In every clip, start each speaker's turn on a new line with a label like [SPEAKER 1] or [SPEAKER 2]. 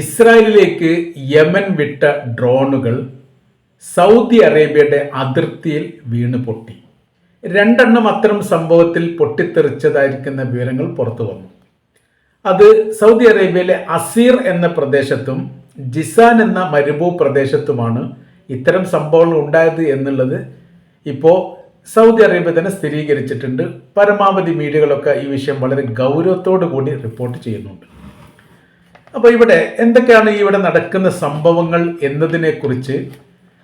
[SPEAKER 1] ഇസ്രായേലിലേക്ക് യമൻ വിട്ട ഡ്രോണുകൾ സൗദി അറേബ്യയുടെ അതിർത്തിയിൽ വീണ് പൊട്ടി. രണ്ടെണ്ണം അത്തരം സംഭവത്തിൽ പൊട്ടിത്തെറിച്ചതായിരിക്കുന്ന വിവരങ്ങൾ പുറത്തു വന്നു. അത് സൗദി അറേബ്യയിലെ അസീർ എന്ന പ്രദേശത്തും ജിസാൻ എന്ന മരുഭൂ പ്രദേശത്തുമാണ് ഇത്തരം സംഭവങ്ങൾ ഉണ്ടായത് എന്നുള്ളത് ഇപ്പോൾ സൗദി അറേബ്യ തന്നെ സ്ഥിരീകരിച്ചിട്ടുണ്ട്. പരമാവധി മീഡിയകളൊക്കെ ഈ വിഷയം വളരെ ഗൗരവത്തോടു കൂടി റിപ്പോർട്ട് ചെയ്യുന്നുണ്ട്. അപ്പോൾ ഇവിടെ എന്തൊക്കെയാണ് ഇവിടെ നടക്കുന്ന സംഭവങ്ങൾ എന്നതിനെക്കുറിച്ച്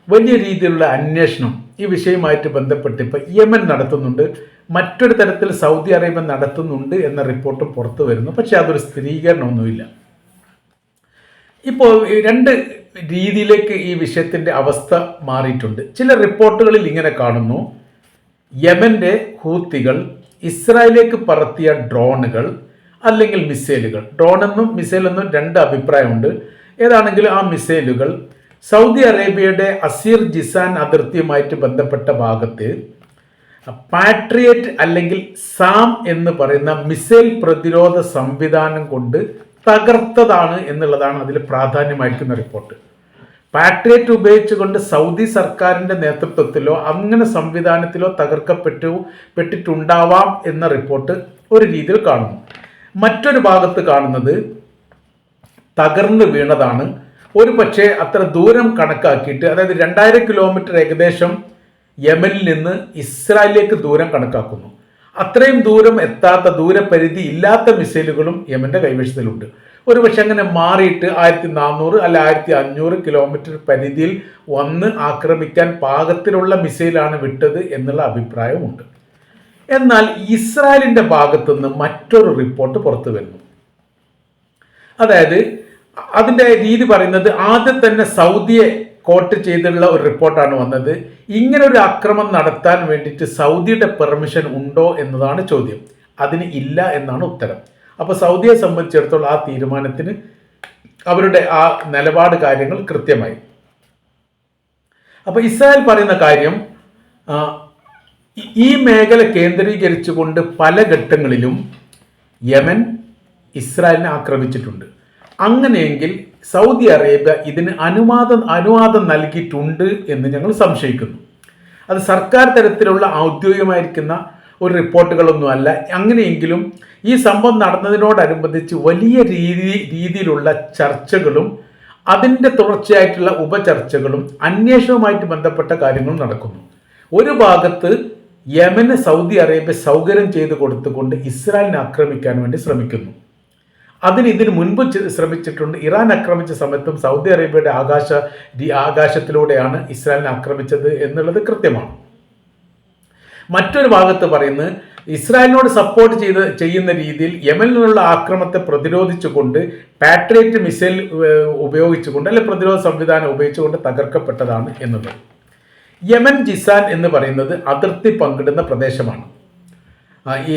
[SPEAKER 1] വലിയ രീതിയിലുള്ള അന്വേഷണം ഈ വിഷയവുമായിട്ട് ബന്ധപ്പെട്ട് ഇപ്പോൾ യമൻ നടത്തുന്നുണ്ട് മറ്റൊരു തരത്തിൽ സൗദി അറേബ്യ നടത്തുന്നുണ്ട് എന്ന റിപ്പോർട്ട് പുറത്തു വരുന്നു. പക്ഷേ അതൊരു സ്ഥിരീകരണമൊന്നുമില്ല. ഇപ്പോൾ രണ്ട് രീതിയിലേക്ക് ഈ വിഷയത്തിന്റെ അവസ്ഥ മാറിയിട്ടുണ്ട്. ചില റിപ്പോർട്ടുകളിൽ ഇങ്ങനെ കാണുന്നു. യമന്റെ ഹൂത്തികൾ ഇസ്രായേലിലേക്ക് പറത്തിയ ഡ്രോണുകൾ അല്ലെങ്കിൽ മിസൈലുകൾ. ഡ്രോൺ എന്നും മിസൈൽ എന്നും രണ്ട് അഭിപ്രായമുണ്ട്. ഏതാണെങ്കിലും ആ മിസൈലുകൾ സൗദി അറേബ്യയുടെ അസീർ ജിസാൻ അതിർത്തിയുമായിട്ട് ബന്ധപ്പെട്ട ഭാഗത്ത് പാട്രിയറ്റ് അല്ലെങ്കിൽ സാം എന്ന് പറയുന്ന മിസൈൽ പ്രതിരോധ സംവിധാനം കൊണ്ട് തകർത്തതാണ് എന്നുള്ളതാണ് അതിൽ പ്രാധാന്യമായിരിക്കുന്ന റിപ്പോർട്ട്. പാട്രിയറ്റ് ഉപയോഗിച്ചുകൊണ്ട് സൗദി സർക്കാരിന്റെ നേതൃത്വത്തിലോ അങ്ങനെ സംവിധാനത്തിലോ തകർക്കപ്പെട്ടു പെട്ടിട്ടുണ്ടാവാം എന്ന റിപ്പോർട്ട് ഒരു രീതിയിൽ കാണുന്നു. മറ്റൊരു ഭാഗത്ത് കാണുന്നത് തകർന്നു വീണതാണ്. ഒരു പക്ഷേ അത്ര ദൂരം കണക്കാക്കിയിട്ട് അതായത് രണ്ടായിരം കിലോമീറ്റർ ഏകദേശം യമനിൽ നിന്ന് ഇസ്രായേലിലേക്ക് ദൂരം കണക്കാക്കുന്നു. അത്രയും ദൂരം എത്താത്ത ദൂരപരിധി ഇല്ലാത്ത മിസൈലുകളും യമന്റെ കൈവശത്തിലുണ്ട്. ഒരു പക്ഷെ അങ്ങനെ മാറിയിട്ട് ആയിരത്തി നാനൂറ് അല്ല ആയിരത്തി അഞ്ഞൂറ് കിലോമീറ്റർ പരിധിയിൽ വന്ന് ആക്രമിക്കാൻ പാകത്തിലുള്ള മിസൈലാണ് വിട്ടത് എന്നുള്ള അഭിപ്രായമുണ്ട്. എന്നാൽ ഇസ്രായേലിന്റെ ഭാഗത്തുനിന്ന് മറ്റൊരു റിപ്പോർട്ട് പുറത്തു വരുന്നു. അതായത് അതിന്റെ രീതി പറയുന്നത് ആദ്യം തന്നെ സൗദിയെ കോട്ട് ചെയ്തിട്ടുള്ള ഒരു റിപ്പോർട്ടാണ് വന്നത്. ഇങ്ങനെ ഒരു അക്രമം നടത്താൻ വേണ്ടിയിട്ട് സൗദിയുടെ പെർമിഷൻ ഉണ്ടോ എന്നതാണ് ചോദ്യം. അതിന് ഇല്ല എന്നാണ് ഉത്തരം. അപ്പോൾ സൗദിയെ സംബന്ധിച്ചിടത്തോളം ആ തീരുമാനത്തിന് അവരുടെ ആ നിലപാട് കാര്യങ്ങൾ കൃത്യമായി. അപ്പോൾ ഇസ്രായേൽ പറയുന്ന കാര്യം ഈ- മേഖല കേന്ദ്രീകരിച്ചുകൊണ്ട് പല ഘട്ടങ്ങളിലും യമൻ ഇസ്രായേലിനെ ആക്രമിച്ചിട്ടുണ്ട്. അങ്ങനെയെങ്കിൽ സൗദി അറേബ്യ ഇതിന് അനുവാദം അനുവാദം നൽകിയിട്ടുണ്ട് എന്ന് ഞങ്ങൾ സംശയിക്കുന്നു. അത് സർക്കാർ തരത്തിലുള്ള ഔദ്യോഗികമായിരിക്കുന്ന ഒരു റിപ്പോർട്ടുകളൊന്നുമല്ല അങ്ങനെയെങ്കിലും ഈ സംഭവം നടന്നതിനോടനുബന്ധിച്ച് വലിയ രീതി രീതിയിലുള്ള ചർച്ചകളും അതിന്റെ തുടർച്ചയായിട്ടുള്ള ഉപചർച്ചകളും അന്വേഷണവുമായിട്ട് ബന്ധപ്പെട്ട കാര്യങ്ങളും നടക്കുന്നു. ഒരു ഭാഗത്ത് യമന് സൗദി അറേബ്യ സൗകര്യം ചെയ്തു കൊടുത്തുകൊണ്ട് ഇസ്രായേലിനെ ആക്രമിക്കാൻ വേണ്ടി ശ്രമിക്കുന്നു. അതിന് ഇതിന് മുൻപ് ശ്രമിച്ചിട്ടുണ്ട്. ഇറാൻ ആക്രമിച്ച സമയത്തും സൗദി അറേബ്യയുടെ ആകാശ ആകാശത്തിലൂടെയാണ് ഇസ്രായേലിനെ ആക്രമിച്ചത് എന്നുള്ളത് കൃത്യമാണ്. മറ്റൊരു ഭാഗത്ത് പറയുന്നത് ഇസ്രായേലിനോട് സപ്പോർട്ട് ചെയ്ത് ചെയ്യുന്ന രീതിയിൽ യമനിൽ നിന്നുള്ള ആക്രമണത്തെ പ്രതിരോധിച്ചുകൊണ്ട് പാട്രിയറ്റ് മിസൈൽ ഉപയോഗിച്ചുകൊണ്ട് അല്ലെ പ്രതിരോധ സംവിധാനം ഉപയോഗിച്ചുകൊണ്ട് തകർക്കപ്പെട്ടതാണ് എന്നുള്ളത് യമൻ ജിസാൻ എന്ന് പറയുന്നത് അതിർത്തി പങ്കിടുന്ന പ്രദേശമാണ്. ഈ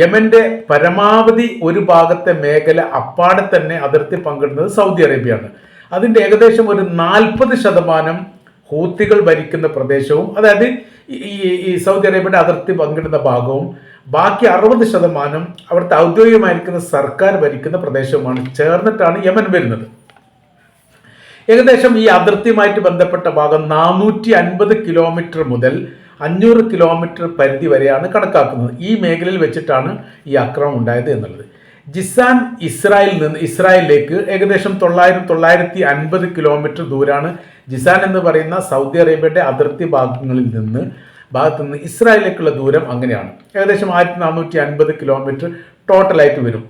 [SPEAKER 1] യമന്റെ പരമാവധി ഒരു ഭാഗത്തെ മേഖല അപ്പാടെ തന്നെ അതിർത്തി പങ്കിടുന്നത് സൗദി അറേബ്യയാണ്. അതിന്റെ ഏകദേശം ഒരു നാൽപ്പത് ശതമാനം ഹൂത്തികൾ ഭരിക്കുന്ന പ്രദേശവും അതായത് ഈ- സൗദി അറേബ്യയുടെ അതിർത്തി പങ്കിടുന്ന ഭാഗവും ബാക്കി അറുപത് ശതമാനം അവിടുത്തെ ഔദ്യോഗികമായിരിക്കുന്ന സർക്കാർ ഭരിക്കുന്ന പ്രദേശവുമാണ് ചേർന്നിട്ടാണ് യമൻ വരുന്നത്. ഏകദേശം ഈ അതിർത്തിയുമായിട്ട് ബന്ധപ്പെട്ട ഭാഗം നാനൂറ്റി അൻപത് കിലോമീറ്റർ മുതൽ അഞ്ഞൂറ് കിലോമീറ്റർ പരിധി വരെയാണ് കണക്കാക്കുന്നത്. ഈ മേഖലയിൽ വെച്ചിട്ടാണ് ഈ അക്രമം ഉണ്ടായത് എന്നുള്ളത്. ജിസാൻ ഇസ്രായേലിൽ നിന്ന് ഇസ്രായേലിലേക്ക് ഏകദേശം തൊള്ളായിരം തൊള്ളായിരത്തി അൻപത് കിലോമീറ്റർ ദൂരാണ് ജിസാൻ എന്ന് പറയുന്ന സൗദി അറേബ്യയുടെ അതിർത്തി ഭാഗങ്ങളിൽ നിന്ന് ഭാഗത്തു നിന്ന് ഇസ്രായേലിലേക്കുള്ള ദൂരം അങ്ങനെയാണ്. ഏകദേശം ആയിരത്തി നാനൂറ്റി അൻപത് കിലോമീറ്റർ ടോട്ടലായിട്ട് വരും.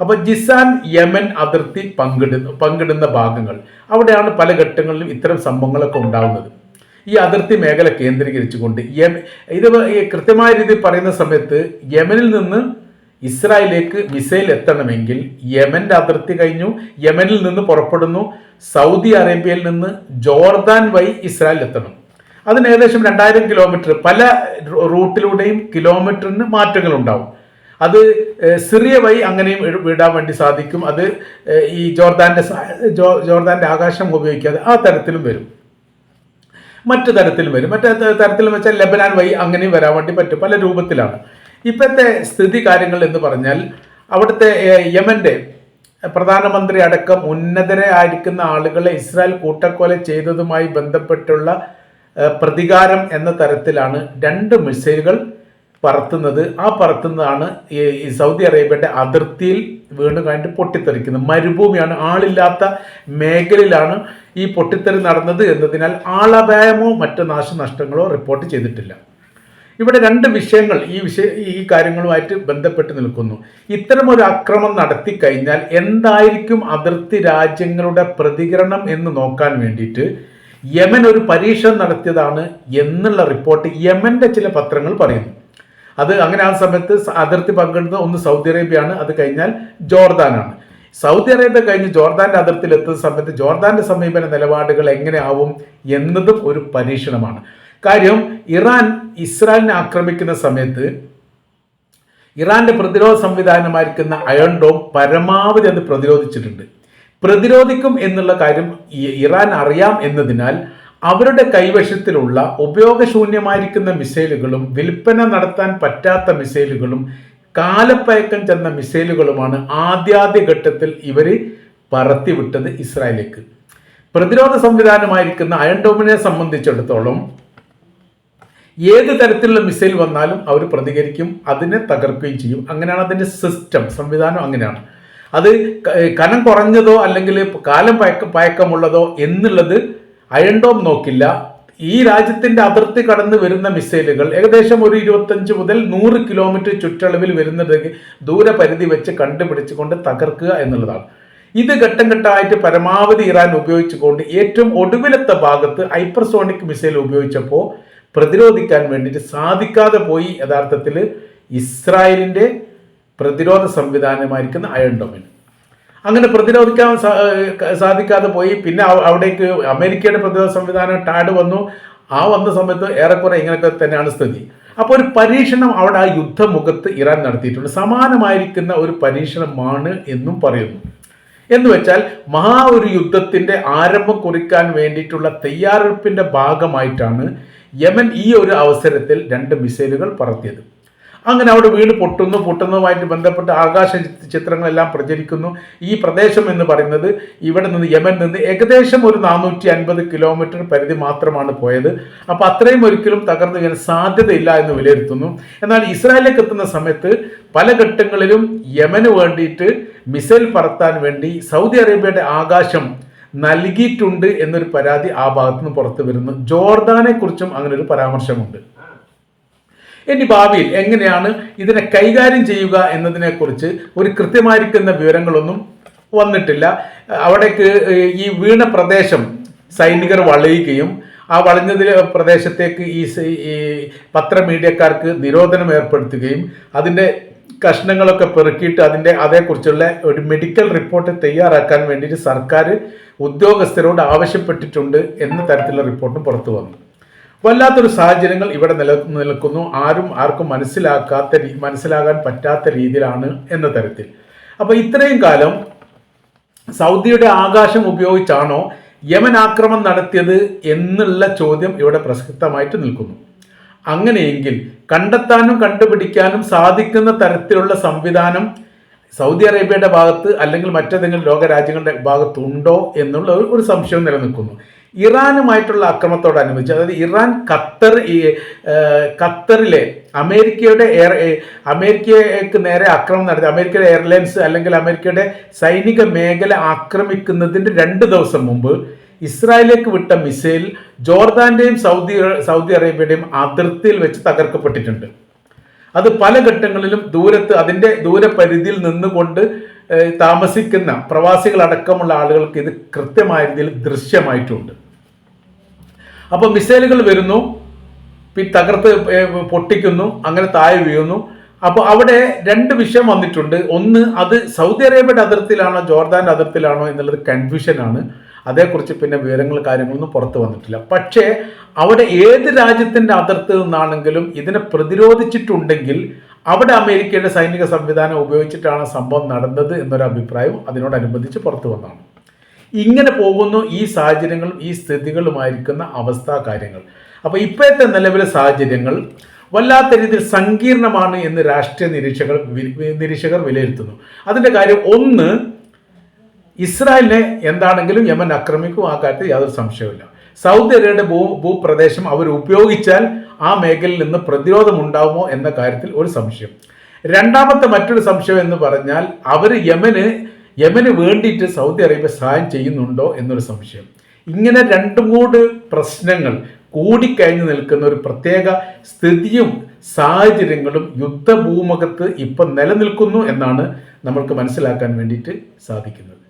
[SPEAKER 1] അപ്പോൾ ജിസാൻ യമൻ അതിർത്തി പങ്കിടുന്ന പങ്കിടുന്ന ഭാഗങ്ങൾ. അവിടെയാണ് പല ഘട്ടങ്ങളിലും ഇത്തരം സംഭവങ്ങളൊക്കെ ഉണ്ടാവുന്നത്. ഈ അതിർത്തി മേഖല കേന്ദ്രീകരിച്ചുകൊണ്ട് യമ ഇത് കൃത്യമായ രീതിയിൽ പറയുന്ന സമയത്ത് യമനിൽ നിന്ന് ഇസ്രായേലിലേക്ക് മിസൈൽ എത്തണമെങ്കിൽ യമന്റെ അതിർത്തി കഴിഞ്ഞു യമനിൽ നിന്ന് പുറപ്പെടുന്നു സൗദി അറേബ്യയിൽ നിന്ന് ജോർദാൻ വഴി ഇസ്രായേൽ എത്തണം. അതിന് ഏകദേശം രണ്ടായിരം കിലോമീറ്റർ പല റൂട്ടിലൂടെയും കിലോമീറ്ററിന് മാറ്റങ്ങൾ ഉണ്ടാവും അത് സിറിയ വഴി അങ്ങനെയും വിടാൻ വേണ്ടി സാധിക്കും. അത് ഈ ജോർദാന്റെ ജോർദാന്റെ ആകാശം ഉപയോഗിക്കാതെ ആ തരത്തിലും വരും. മറ്റു തരത്തിലും വരും. മറ്റു തരത്തിലും വെച്ചാൽ ലബനാൻ വഴി അങ്ങനെയും വരാൻ വേണ്ടി പറ്റും. പല രൂപത്തിലാണ്. ഇപ്പോഴത്തെ സ്ഥിതി കാര്യങ്ങൾ എന്ന് പറഞ്ഞാൽ അവിടുത്തെ യമന്റെ പ്രധാനമന്ത്രി അടക്കം ഉന്നതരെ ആയിരിക്കുന്ന ആളുകളെ ഇസ്രായേൽ കൂട്ടക്കൊല ചെയ്തതുമായി ബന്ധപ്പെട്ടുള്ള പ്രതികാരം എന്ന തരത്തിലാണ് രണ്ട് മിസൈലുകൾ പറത്തുന്നത്. ആ പറത്തുന്നതാണ് ഈ സൗദി അറേബ്യയുടെ അതിർത്തിയിൽ വീണ്ടും കഴിഞ്ഞിട്ട് പൊട്ടിത്തെറിക്കുന്നത്. മരുഭൂമിയാണ് ആളില്ലാത്ത മേഖലയിലാണ് ഈ പൊട്ടിത്തെറി നടന്നത് എന്നതിനാൽ ആളപായമോ മറ്റ് നാശനഷ്ടങ്ങളോ റിപ്പോർട്ട് ചെയ്തിട്ടില്ല. ഇവിടെ രണ്ട് വിഷയങ്ങൾ ഈ വിഷയ ഈ കാര്യങ്ങളുമായിട്ട് ബന്ധപ്പെട്ട് നിൽക്കുന്നു. ഇത്തരം ഒരു അക്രമം നടത്തി കഴിഞ്ഞാൽ എന്തായിരിക്കും അതിർത്തി രാജ്യങ്ങളുടെ പ്രതികരണം എന്ന് നോക്കാൻ വേണ്ടിയിട്ട് യമൻ ഒരു പരീക്ഷണം നടത്തിയതാണ് എന്നുള്ള റിപ്പോർട്ട് യമന്റെ ചില പത്രങ്ങൾ പറയുന്നു. അത് അങ്ങനെ ആ സമയത്ത് അതിർത്തി പങ്കിടുന്നത് ഒന്ന് സൗദി അറേബ്യയാണ് അത് കഴിഞ്ഞാൽ ജോർദാനാണ്. സൗദി അറേബ്യ കഴിഞ്ഞ് ജോർദാന്റെ അതിർത്തിയിൽ എത്തുന്ന സമയത്ത് ജോർദാന്റെ സമീപന നിലപാടുകൾ എങ്ങനെയാവും എന്നതും ഒരു പരീക്ഷണമാണ്. കാര്യം ഇറാൻ ഇസ്രായേലിനെ ആക്രമിക്കുന്ന സമയത്ത് ഇറാന്റെ പ്രതിരോധ സംവിധാനമായിരിക്കുന്ന അയൺ ഡോം പരമാവധി അത് പ്രതിരോധിച്ചിട്ടുണ്ട്. പ്രതിരോധിക്കും എന്നുള്ള കാര്യം ഇറാൻ അറിയാം എന്നതിനാൽ അവരുടെ കൈവശത്തിലുള്ള ഉപയോഗശൂന്യമായിരിക്കുന്ന മിസൈലുകളും വിൽപ്പന നടത്താൻ പറ്റാത്ത മിസൈലുകളും കാലപ്പയക്കം ചെന്ന മിസൈലുകളുമാണ് ആദ്യാദ്യ ഘട്ടത്തിൽ ഇവർ പറത്തിവിട്ടത് ഇസ്രായേലേക്ക് പ്രതിരോധ സംവിധാനമായിരിക്കുന്ന അയൺ ഡോമിനെ സംബന്ധിച്ചിടത്തോളം ഏത് തരത്തിലുള്ള മിസൈൽ വന്നാലും അവർ പ്രതികരിക്കും അതിനെ തകർക്കുകയും ചെയ്യും. അങ്ങനെയാണ് അതിന്റെ സിസ്റ്റം സംവിധാനം അങ്ങനെയാണ്. അത് കനം കുറഞ്ഞതോ അല്ലെങ്കിൽ കാലം പയക്ക പയക്കമുള്ളതോ എന്നുള്ളത് അയൺഡോം നോക്കില്ല. ഈ രാജ്യത്തിന്റെ അതിർത്തി കടന്ന് വരുന്ന മിസൈലുകൾ ഏകദേശം ഒരു ഇരുപത്തഞ്ച് മുതൽ നൂറ് കിലോമീറ്റർ ചുറ്റളവിൽ വരുന്നത് ദൂരപരിധി വെച്ച് കണ്ടുപിടിച്ചുകൊണ്ട് തകർക്കുക എന്നുള്ളതാണ്. ഇത് ഘട്ടം ഘട്ടമായിട്ട് പരമാവധി ഇറാൻ ഉപയോഗിച്ചുകൊണ്ട് ഏറ്റവും ഒടുവിലത്തെ ഭാഗത്ത് ഹൈപ്പർസോണിക് മിസൈൽ ഉപയോഗിച്ചപ്പോൾ പ്രതിരോധിക്കാൻ വേണ്ടിയിട്ട് സാധിക്കാതെ പോയി. യഥാർത്ഥത്തിൽ ഇസ്രായേലിന്റെ പ്രതിരോധ സംവിധാനമായിരിക്കുന്ന അയൺ അങ്ങനെ പ്രതിരോധിക്കാൻ സാധിക്കാതെ പോയി. പിന്നെ അവിടേക്ക് അമേരിക്കയുടെ പ്രതിരോധ സംവിധാനം ടാഡ് വന്നു. ആ വന്ന സമയത്ത് ഏറെക്കുറെ ഇങ്ങനെയൊക്കെ തന്നെയാണ് സ്ഥിതി. അപ്പോൾ ഒരു പരീക്ഷണം അവിടെ ആ യുദ്ധമുഖത്ത് ഇറാൻ നടത്തിയിട്ടുണ്ട്. സമാനമായിരിക്കുന്ന ഒരു പരീക്ഷണമാണ് എന്നും പറയുന്നു. എന്ന് വെച്ചാൽ മഹാ ഒരു യുദ്ധത്തിന്റെ ആരംഭം കുറിക്കാൻ വേണ്ടിയിട്ടുള്ള തയ്യാറെടുപ്പിന്റെ ഭാഗമായിട്ടാണ് യമൻ ഈ ഒരു അവസരത്തിൽ രണ്ട് മിസൈലുകൾ പറത്തിയത്. അങ്ങനെ അവിടെ വീട് പൊട്ടുന്നു. പൊട്ടുന്നതുമായിട്ട് ബന്ധപ്പെട്ട് ആകാശ ചിത്രങ്ങളെല്ലാം പ്രചരിക്കുന്നു. ഈ പ്രദേശം എന്ന് പറയുന്നത് ഇവിടെ നിന്ന് യമൻ നിന്ന് ഏകദേശം ഒരു നാനൂറ്റി അൻപത് കിലോമീറ്റർ പരിധി മാത്രമാണ് പോയത്. അപ്പോൾ അത്രയും ഒരിക്കലും തകർന്നു വീഴാൻ സാധ്യതയില്ല എന്ന് വിലയിരുത്തുന്നു. എന്നാൽ ഇസ്രായേലിലേക്ക് എത്തുന്ന സമയത്ത് പല ഘട്ടങ്ങളിലും യമന് വേണ്ടിയിട്ട് മിസൈൽ പറത്താൻ വേണ്ടി സൗദി അറേബ്യയുടെ ആകാശം നൽകിയിട്ടുണ്ട് എന്നൊരു പരാതി ആ ഭാഗത്തുനിന്ന് പുറത്തു വരുന്നു. ജോർദാനെ കുറിച്ചും അങ്ങനെ ഒരു പരാമർശമുണ്ട്. ഇനി ഭാവിയിൽ എങ്ങനെയാണ് ഇതിനെ കൈകാര്യം ചെയ്യുക എന്നതിനെക്കുറിച്ച് ഒരു കൃത്യമായിരിക്കുന്ന വിവരങ്ങളൊന്നും വന്നിട്ടില്ല. അവിടേക്ക് ഈ വീണ പ്രദേശം സൈനികർ വളയുകയും ആ വളഞ്ഞതിലെ പ്രദേശത്തേക്ക് ഈ പത്ര ഈ പത്രമീഡിയക്കാർക്ക് നിരോധനം ഏർപ്പെടുത്തുകയും അതിന്റെ കഷ്ണങ്ങളൊക്കെ പെറുക്കിയിട്ട് അതിന്റെ അതേക്കുറിച്ചുള്ള ഒരു മെഡിക്കൽ റിപ്പോർട്ട് തയ്യാറാക്കാൻ വേണ്ടിയിട്ട് സർക്കാർ ഉദ്യോഗസ്ഥരോട് ആവശ്യപ്പെട്ടിട്ടുണ്ട് എന്ന തരത്തിലുള്ള റിപ്പോർട്ടും പുറത്തു വന്നു. വല്ലാത്തൊരു സാഹചര്യങ്ങൾ ഇവിടെ നില നിൽക്കുന്നു ആരും ആർക്കും മനസ്സിലാക്കാത്ത മനസ്സിലാകാൻ പറ്റാത്ത രീതിയിലാണ് എന്ന തരത്തിൽ. അപ്പോൾ ഇത്രയും കാലം സൗദിയുടെ ആകാശം ഉപയോഗിച്ചാണോ യമൻ ആക്രമം നടത്തിയത് എന്നുള്ള ചോദ്യം ഇവിടെ പ്രസക്തമായിട്ട് നിൽക്കുന്നു. അങ്ങനെയെങ്കിൽ കണ്ടെത്താനും കണ്ടുപിടിക്കാനും സാധിക്കുന്ന തരത്തിലുള്ള സംവിധാനം സൗദി അറേബ്യയുടെ ഭാഗത്ത് അല്ലെങ്കിൽ മറ്റേതെങ്കിലും ലോകരാജ്യങ്ങളുടെ ഭാഗത്തുണ്ടോ എന്നുള്ള ഒരു സംശയം നിലനിൽക്കുന്നു. ഇറാനുമായിട്ടുള്ള അക്രമത്തോടനുബന്ധിച്ച് അതായത് ഇറാൻ ഖത്തർ ഈ ഖത്തറിലെ അമേരിക്കയുടെ എയർ അമേരിക്കയ്ക്ക് നേരെ ആക്രമണം നടത്തി അമേരിക്കയുടെ എയർലൈൻസ് അല്ലെങ്കിൽ അമേരിക്കയുടെ സൈനിക മേഖല ആക്രമിക്കുന്നതിന്റെ രണ്ട് ദിവസം മുമ്പ് ഇസ്രായേലിലേക്ക് വിട്ട മിസൈൽ ജോർദാന്റെയും സൗദി സൗദി അറേബ്യയുടെയും അതിർത്തിയിൽ വെച്ച് തകർക്കപ്പെട്ടിട്ടുണ്ട്. അത് പല ഘട്ടങ്ങളിലും ദൂരത്ത് അതിന്റെ ദൂരപരിധിയിൽ നിന്നുകൊണ്ട് താമസിക്കുന്ന പ്രവാസികളടക്കമുള്ള ആളുകൾക്ക് ഇത് കൃത്യമായ രീതിയിൽ ദൃശ്യമായിട്ടുണ്ട്. അപ്പോൾ മിസൈലുകൾ വരുന്നു പി- തകർത്ത് പൊട്ടിക്കുന്നു അങ്ങനെ താഴെ വീഴുന്നു. അപ്പോൾ അവിടെ രണ്ട് വിഷയം വന്നിട്ടുണ്ട്. ഒന്ന് അത് സൗദി അറേബ്യയുടെ അതിർത്തിയിലാണോ ജോർദാന്റെ അതിർത്തിയിലാണോ എന്നുള്ളത് കൺഫ്യൂഷനാണ് അതേക്കുറിച്ച് പിന്നെ വിവരങ്ങൾ കാര്യങ്ങളൊന്നും പുറത്തു വന്നിട്ടില്ല. പക്ഷേ അവിടെ ഏത് രാജ്യത്തിന്റെ അതിർത്തി നിന്നാണെങ്കിലും ഇതിനെ പ്രതിരോധിച്ചിട്ടുണ്ടെങ്കിൽ അവിടെ അമേരിക്കയുടെ സൈനിക സംവിധാനം ഉപയോഗിച്ചിട്ടാണ് സംഭവം നടന്നത് എന്നൊരു അഭിപ്രായവും അതിനോടനുബന്ധിച്ച് പുറത്തു വന്നതാണ്. ഇങ്ങനെ പോകുന്നു ഈ സാഹചര്യങ്ങളും ഈ സ്ഥിതികളുമായിരിക്കുന്ന അവസ്ഥാ കാര്യങ്ങൾ. അപ്പോൾ ഇപ്പോഴത്തെ നിലവിലെ സാഹചര്യങ്ങൾ വല്ലാത്ത രീതിയിൽ സങ്കീർണമാണ് എന്ന് രാഷ്ട്രീയ നിരീക്ഷകർ നിരീക്ഷകർ വിലയിരുത്തുന്നു. അതിന്റെ കാര്യം ഒന്ന് ഇസ്രായേലിനെ എന്താണെങ്കിലും യമൻ ആക്രമിക്കും ആ കാര്യത്തിൽ യാതൊരു സംശയവുമില്ല. സൗദി അറേബ്യയുടെ ഭൂ ഭൂപ്രദേശം അവർ ഉപയോഗിച്ചാൽ ആ മേഖലയിൽ നിന്ന് പ്രതിരോധം ഉണ്ടാവുമോ എന്ന കാര്യത്തിൽ ഒരു സംശയം. രണ്ടാമത്തെ മറ്റൊരു സംശയം എന്ന് പറഞ്ഞാൽ അവർ യമന് യമന് വേണ്ടിയിട്ട് സൗദി അറേബ്യ സഹായം ചെയ്യുന്നുണ്ടോ എന്നൊരു സംശയം. ഇങ്ങനെ രണ്ടും കൂട് പ്രശ്നങ്ങൾ കൂടിക്കഴിഞ്ഞു നിൽക്കുന്ന ഒരു പ്രത്യേക സ്ഥിതിയും സാഹചര്യങ്ങളും യുദ്ധഭൂമുഖത്ത് ഇപ്പം നിലനിൽക്കുന്നു എന്നാണ് നമ്മൾക്ക് മനസ്സിലാക്കാൻ വേണ്ടിയിട്ട് സാധിക്കുന്നത്.